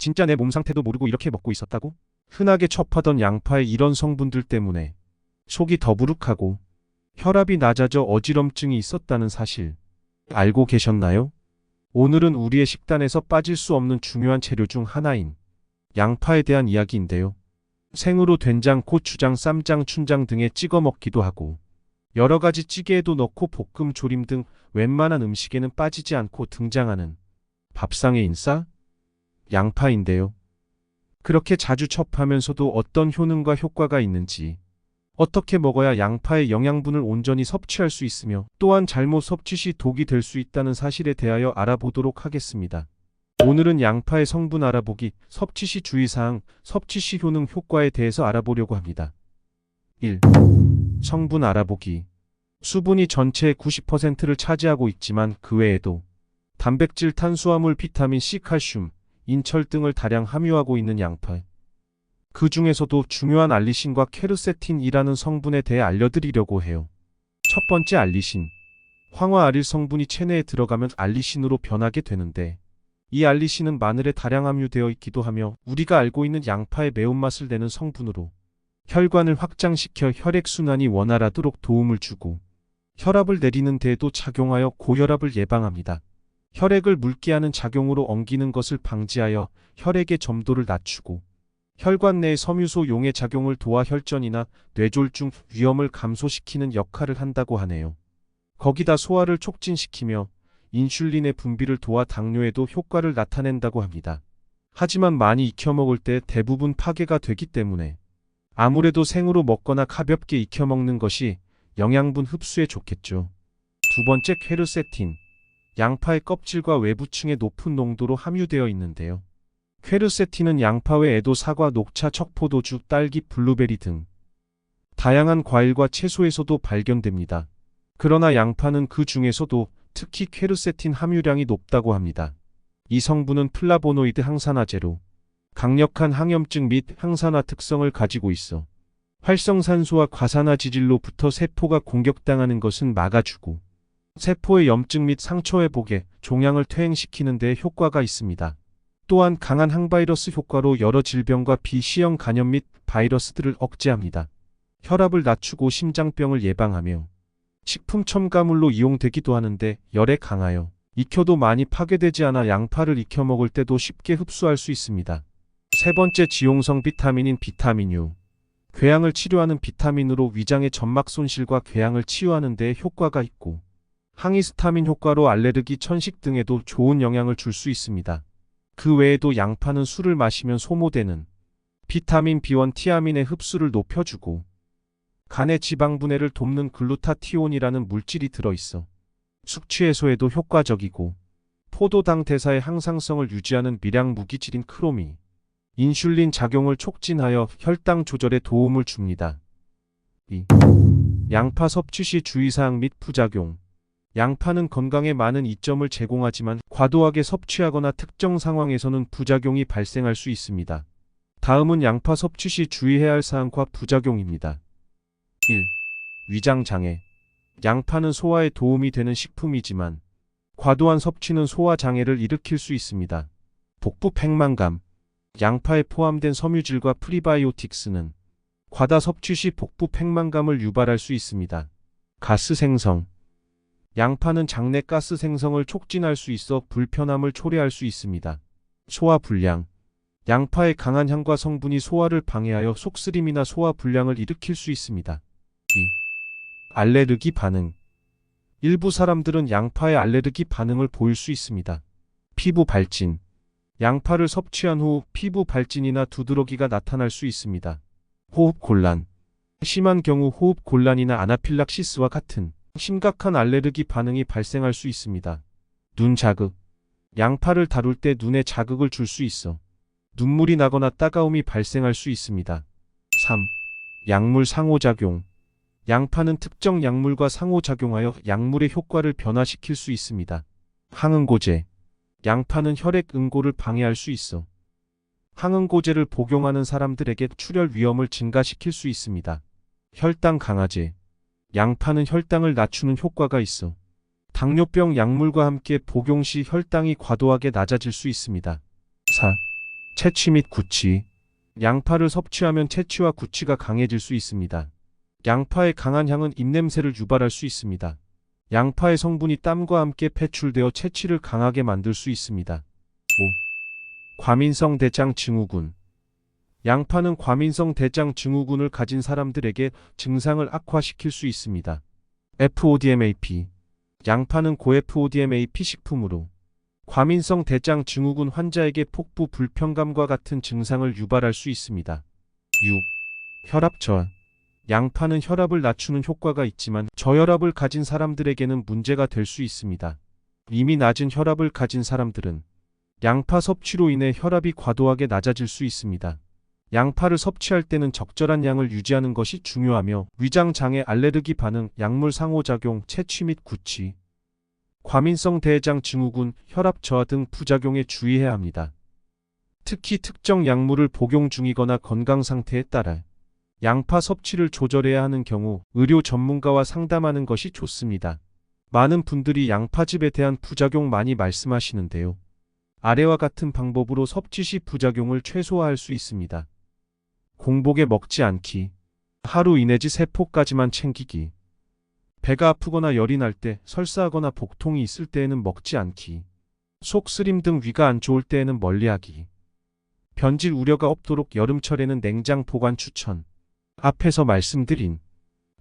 진짜 내 몸 상태도 모르고 이렇게 먹고 있었다고? 흔하게 첩하던 양파의 이런 성분들 때문에 속이 더부룩하고 혈압이 낮아져 어지럼증이 있었다는 사실 알고 계셨나요? 오늘은 우리의 식단에서 빠질 수 없는 중요한 재료 중 하나인 양파에 대한 이야기인데요. 생으로 된장, 고추장, 쌈장, 춘장 등에 찍어 먹기도 하고 여러 가지 찌개에도 넣고 볶음, 조림 등 웬만한 음식에는 빠지지 않고 등장하는 밥상의 인싸? 양파인데요. 그렇게 자주 첩하면서도 어떤 효능과 효과가 있는지, 어떻게 먹어야 양파의 영양분을 온전히 섭취할 수 있으며 또한 잘못 섭취 시 독이 될 수 있다는 사실에 대하여 알아보도록 하겠습니다. 오늘은 양파의 성분 알아보기, 섭취 시 주의사항, 섭취 시 효능 효과에 대해서 알아보려고 합니다. 1. 성분 알아보기. 수분이 전체의 90%를 차지하고 있지만 그 외에도 단백질, 탄수화물, 비타민 C, 칼슘, 인철 등을 다량 함유하고 있는 양파. 그 중에서도 중요한 알리신과 케르세틴이라는 성분에 대해 알려드리려고 해요. 첫 번째 알리신. 황화 아릴 성분이 체내에 들어가면 알리신으로 변하게 되는데 이 알리신은 마늘에 다량 함유되어 있기도 하며 우리가 알고 있는 양파의 매운맛을 내는 성분으로 혈관을 확장시켜 혈액순환이 원활하도록 도움을 주고 혈압을 내리는 데에도 작용하여 고혈압을 예방합니다. 혈액을 묽게 하는 작용으로 엉기는 것을 방지하여 혈액의 점도를 낮추고 혈관 내의 섬유소 용의 작용을 도와 혈전이나 뇌졸중 위험을 감소시키는 역할을 한다고 하네요. 거기다 소화를 촉진시키며 인슐린의 분비를 도와 당뇨에도 효과를 나타낸다고 합니다. 하지만 많이 익혀 먹을 때 대부분 파괴가 되기 때문에 아무래도 생으로 먹거나 가볍게 익혀 먹는 것이 영양분 흡수에 좋겠죠. 두 번째 퀘르세틴. 양파의 껍질과 외부층에 높은 농도로 함유되어 있는데요. 퀘르세틴은 양파 외에도 사과, 녹차, 척포도주, 딸기, 블루베리 등 다양한 과일과 채소에서도 발견됩니다. 그러나 양파는 그 중에서도 특히 퀘르세틴 함유량이 높다고 합니다. 이 성분은 플라보노이드 항산화제로 강력한 항염증 및 항산화 특성을 가지고 있어 활성산소와 과산화 지질로부터 세포가 공격당하는 것은 막아주고 세포의 염증 및 상처 회복에 종양을 퇴행시키는 데 효과가 있습니다. 또한 강한 항바이러스 효과로 여러 질병과 비시형 간염 및 바이러스들을 억제합니다. 혈압을 낮추고 심장병을 예방하며 식품 첨가물로 이용되기도 하는데 열에 강하여 익혀도 많이 파괴되지 않아 양파를 익혀 먹을 때도 쉽게 흡수할 수 있습니다. 세 번째 지용성 비타민인 비타민 U. 궤양을 치료하는 비타민으로 위장의 점막 손실과 궤양을 치유하는 데 효과가 있고 항히스타민 효과로 알레르기, 천식 등에도 좋은 영향을 줄 수 있습니다. 그 외에도 양파는 술을 마시면 소모되는 비타민 B1 티아민의 흡수를 높여주고 간의 지방 분해를 돕는 글루타티온이라는 물질이 들어있어 숙취 해소에도 효과적이고 포도당 대사의 항상성을 유지하는 미량 무기질인 크롬이 인슐린 작용을 촉진하여 혈당 조절에 도움을 줍니다. 2. 양파 섭취 시 주의사항 및 부작용 양파는 건강에 많은 이점을 제공하지만 과도하게 섭취하거나 특정 상황에서는 부작용이 발생할 수 있습니다. 다음은 양파 섭취 시 주의해야 할 사항과 부작용입니다. 1. 위장 장애. 양파는 소화에 도움이 되는 식품이지만 과도한 섭취는 소화 장애를 일으킬 수 있습니다. 복부 팽만감. 양파에 포함된 섬유질과 프리바이오틱스는 과다 섭취 시 복부 팽만감을 유발할 수 있습니다. 가스 생성. 양파는 장내 가스 생성을 촉진할 수 있어 불편함을 초래할 수 있습니다. 소화 불량. 양파의 강한 향과 성분이 소화를 방해하여 속쓰림이나 소화 불량을 일으킬 수 있습니다. 2. 알레르기 반응. 일부 사람들은 양파에 알레르기 반응을 보일 수 있습니다. 피부 발진. 양파를 섭취한 후 피부 발진이나 두드러기가 나타날 수 있습니다. 호흡 곤란. 심한 경우 호흡 곤란이나 아나필락시스와 같은 심각한 알레르기 반응이 발생할 수 있습니다. 눈 자극. 양파를 다룰 때 눈에 자극을 줄 수 있어 눈물이 나거나 따가움이 발생할 수 있습니다. 3. 약물 상호작용. 양파는 특정 약물과 상호작용하여 약물의 효과를 변화시킬 수 있습니다. 항응고제. 양파는 혈액 응고를 방해할 수 있어 항응고제를 복용하는 사람들에게 출혈 위험을 증가시킬 수 있습니다. 혈당 강화제. 양파는 혈당을 낮추는 효과가 있어 당뇨병 약물과 함께 복용 시 혈당이 과도하게 낮아질 수 있습니다. 4. 채취 및 구취. 양파를 섭취하면 채취와 구취가 강해질 수 있습니다. 양파의 강한 향은 입냄새를 유발할 수 있습니다. 양파의 성분이 땀과 함께 배출되어 채취를 강하게 만들 수 있습니다. 5. 과민성 대장 증후군. 양파는 과민성 대장 증후군을 가진 사람들에게 증상을 악화시킬 수 있습니다. FODMAP. 양파는 고FODMAP 식품으로 과민성 대장 증후군 환자에게 폭부 불편감과 같은 증상을 유발할 수 있습니다. 6. 혈압 저하. 양파는 혈압을 낮추는 효과가 있지만 저혈압을 가진 사람들에게는 문제가 될 수 있습니다. 이미 낮은 혈압을 가진 사람들은 양파 섭취로 인해 혈압이 과도하게 낮아질 수 있습니다. 양파를 섭취할 때는 적절한 양을 유지하는 것이 중요하며 위장 장애 알레르기 반응, 약물 상호작용, 채취 및 구취, 과민성 대장 증후군, 혈압 저하 등 부작용에 주의해야 합니다. 특히 특정 약물을 복용 중이거나 건강 상태에 따라 양파 섭취를 조절해야 하는 경우 의료 전문가와 상담하는 것이 좋습니다. 많은 분들이 양파즙에 대한 부작용 많이 말씀하시는데요. 아래와 같은 방법으로 섭취 시 부작용을 최소화할 수 있습니다. 공복에 먹지 않기. 하루 이내지 세포까지만 챙기기. 배가 아프거나 열이 날 때, 설사하거나 복통이 있을 때에는 먹지 않기. 속 쓰림 등 위가 안 좋을 때에는 멀리하기. 변질 우려가 없도록 여름철에는 냉장 보관 추천. 앞에서 말씀드린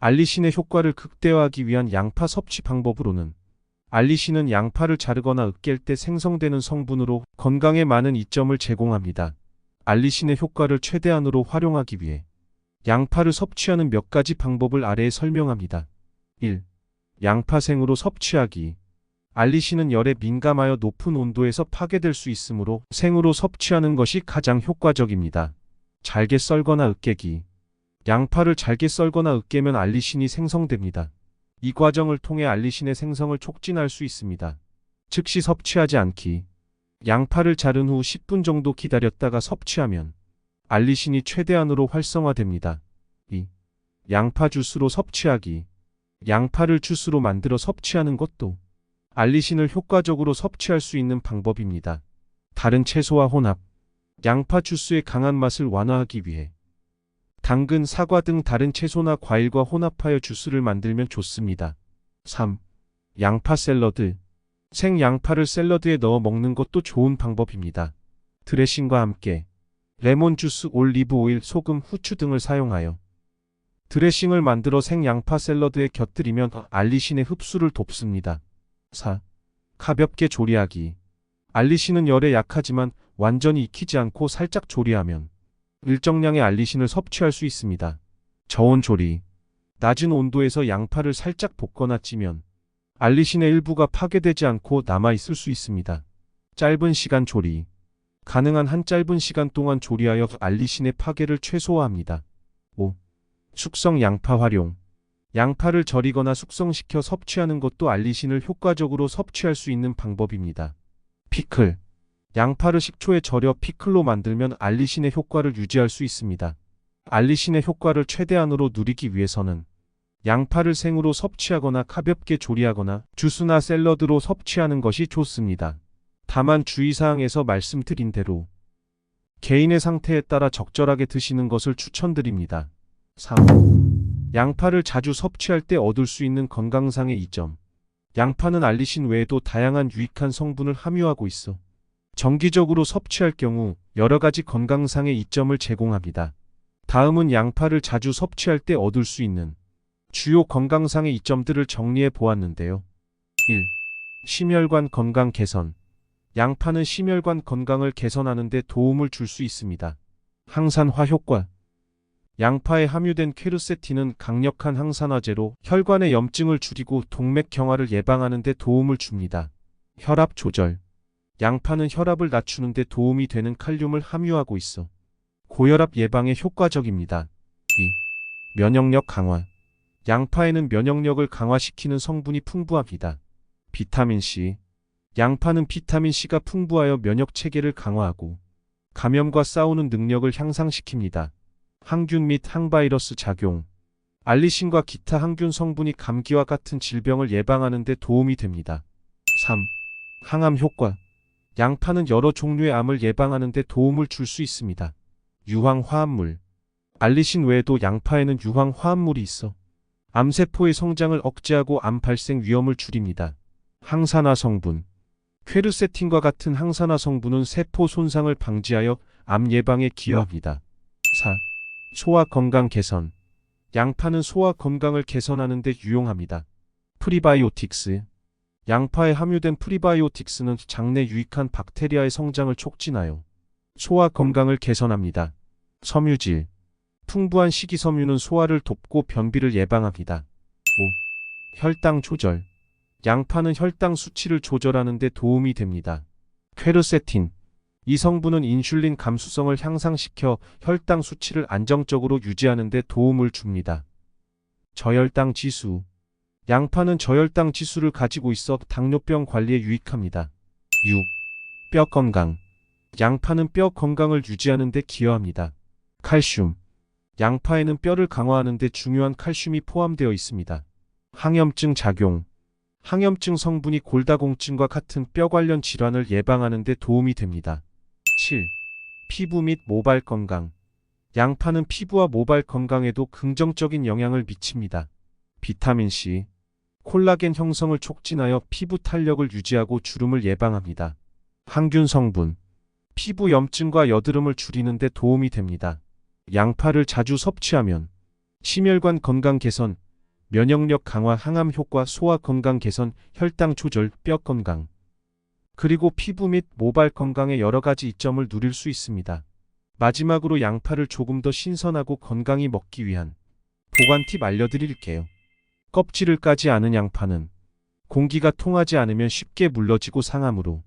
알리신의 효과를 극대화하기 위한 양파 섭취 방법으로는 알리신은 양파를 자르거나 으깰 때 생성되는 성분으로 건강에 많은 이점을 제공합니다. 알리신의 효과를 최대한으로 활용하기 위해 양파를 섭취하는 몇 가지 방법을 아래에 설명합니다. 1. 양파 생으로 섭취하기. 알리신은 열에 민감하여 높은 온도에서 파괴될 수 있으므로 생으로 섭취하는 것이 가장 효과적입니다. 잘게 썰거나 으깨기. 양파를 잘게 썰거나 으깨면 알리신이 생성됩니다. 이 과정을 통해 알리신의 생성을 촉진할 수 있습니다. 즉시 섭취하지 않기. 양파를 자른 후 10분 정도 기다렸다가 섭취하면 알리신이 최대한으로 활성화됩니다. 2. 양파 주스로 섭취하기. 양파를 주스로 만들어 섭취하는 것도 알리신을 효과적으로 섭취할 수 있는 방법입니다. 다른 채소와 혼합. 양파 주스의 강한 맛을 완화하기 위해 당근, 사과 등 다른 채소나 과일과 혼합하여 주스를 만들면 좋습니다. 3. 양파 샐러드. 생 양파를 샐러드에 넣어 먹는 것도 좋은 방법입니다. 드레싱과 함께 레몬 주스, 올리브 오일, 소금, 후추 등을 사용하여 드레싱을 만들어 생 양파 샐러드에 곁들이면 알리신의 흡수를 돕습니다. 4. 가볍게 조리하기. 알리신은 열에 약하지만 완전히 익히지 않고 살짝 조리하면 일정량의 알리신을 섭취할 수 있습니다. 저온 조리. 낮은 온도에서 양파를 살짝 볶거나 찌면 알리신의 일부가 파괴되지 않고 남아 있을 수 있습니다. 짧은 시간 조리. 가능한 한 짧은 시간 동안 조리하여 알리신의 파괴를 최소화합니다. 5. 숙성 양파 활용. 양파를 절이거나 숙성시켜 섭취하는 것도 알리신을 효과적으로 섭취할 수 있는 방법입니다. 피클. 양파를 식초에 절여 피클로 만들면 알리신의 효과를 유지할 수 있습니다. 알리신의 효과를 최대한으로 누리기 위해서는 양파를 생으로 섭취하거나 가볍게 조리하거나 주스나 샐러드로 섭취하는 것이 좋습니다. 다만 주의사항에서 말씀드린 대로 개인의 상태에 따라 적절하게 드시는 것을 추천드립니다. 3. 양파를 자주 섭취할 때 얻을 수 있는 건강상의 이점. 양파는 알리신 외에도 다양한 유익한 성분을 함유하고 있어 정기적으로 섭취할 경우 여러 가지 건강상의 이점을 제공합니다. 다음은 양파를 자주 섭취할 때 얻을 수 있는 주요 건강상의 이점들을 정리해 보았는데요. 1. 심혈관 건강 개선. 양파는 심혈관 건강을 개선하는 데 도움을 줄 수 있습니다. 항산화 효과. 양파에 함유된 퀘르세틴은 강력한 항산화제로 혈관의 염증을 줄이고 동맥 경화를 예방하는 데 도움을 줍니다. 혈압 조절. 양파는 혈압을 낮추는 데 도움이 되는 칼륨을 함유하고 있어 고혈압 예방에 효과적입니다. 2. 면역력 강화. 양파에는 면역력을 강화시키는 성분이 풍부합니다. 비타민 C. 양파는 비타민 C가 풍부하여 면역 체계를 강화하고 감염과 싸우는 능력을 향상시킵니다. 항균 및 항바이러스 작용. 알리신과 기타 항균 성분이 감기와 같은 질병을 예방하는 데 도움이 됩니다. 3. 항암 효과. 양파는 여러 종류의 암을 예방하는 데 도움을 줄 수 있습니다. 유황 화합물. 알리신 외에도 양파에는 유황 화합물이 있어 암세포의 성장을 억제하고 암 발생 위험을 줄입니다. 항산화 성분. 퀘르세틴과 같은 항산화 성분은 세포 손상을 방지하여 암 예방에 기여합니다. 4. 소화 건강 개선. 양파는 소화 건강을 개선하는 데 유용합니다. 프리바이오틱스. 양파에 함유된 프리바이오틱스는 장내 유익한 박테리아의 성장을 촉진하여 소화 건강을 개선합니다. 섬유질. 풍부한 식이섬유는 소화를 돕고 변비를 예방합니다. 5. 혈당 조절. 양파는 혈당 수치를 조절하는 데 도움이 됩니다. 퀘르세틴. 이 성분은 인슐린 감수성을 향상시켜 혈당 수치를 안정적으로 유지하는 데 도움을 줍니다. 저혈당 지수. 양파는 저혈당 지수를 가지고 있어 당뇨병 관리에 유익합니다. 6. 뼈 건강. 양파는 뼈 건강을 유지하는 데 기여합니다. 칼슘. 양파에는 뼈를 강화하는 데 중요한 칼슘이 포함되어 있습니다. 항염증 작용. 항염증 성분이 골다공증과 같은 뼈 관련 질환을 예방하는 데 도움이 됩니다. 7. 피부 및 모발 건강. 양파는 피부와 모발 건강에도 긍정적인 영향을 미칩니다. 비타민 C. 콜라겐 형성을 촉진하여 피부 탄력을 유지하고 주름을 예방합니다. 항균 성분. 피부 염증과 여드름을 줄이는 데 도움이 됩니다. 양파를 자주 섭취하면 심혈관 건강 개선, 면역력 강화, 항암 효과, 소화 건강 개선, 혈당 조절, 뼈 건강, 그리고 피부 및 모발 건강의 여러 가지 이점을 누릴 수 있습니다. 마지막으로 양파를 조금 더 신선하고 건강히 먹기 위한 보관 팁 알려드릴게요. 껍질을 까지 않은 양파는 공기가 통하지 않으면 쉽게 물러지고 상하므로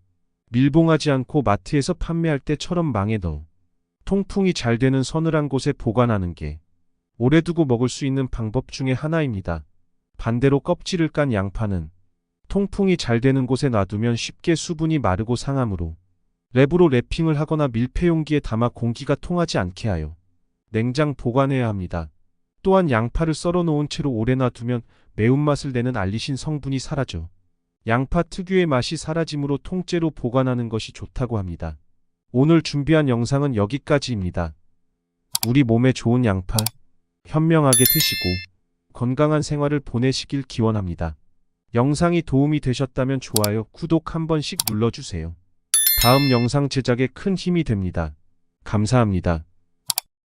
밀봉하지 않고 마트에서 판매할 때처럼 넣어 통풍이 잘 되는 서늘한 곳에 보관하는 게 오래 두고 먹을 수 있는 방법 중에 하나입니다. 반대로 껍질을 깐 양파는 통풍이 잘 되는 곳에 놔두면 쉽게 수분이 마르고 상하므로 랩으로 랩핑을 하거나 밀폐 용기에 담아 공기가 통하지 않게 하여 냉장 보관해야 합니다. 또한 양파를 썰어 놓은 채로 오래 놔두면 매운맛을 내는 알리신 성분이 사라져 양파 특유의 맛이 사라지므로 통째로 보관하는 것이 좋다고 합니다. 오늘 준비한 영상은 여기까지입니다. 우리 몸에 좋은 양파 현명하게 드시고 건강한 생활을 보내시길 기원합니다. 영상이 도움이 되셨다면 좋아요, 구독 한 번씩 눌러주세요. 다음 영상 제작에 큰 힘이 됩니다. 감사합니다.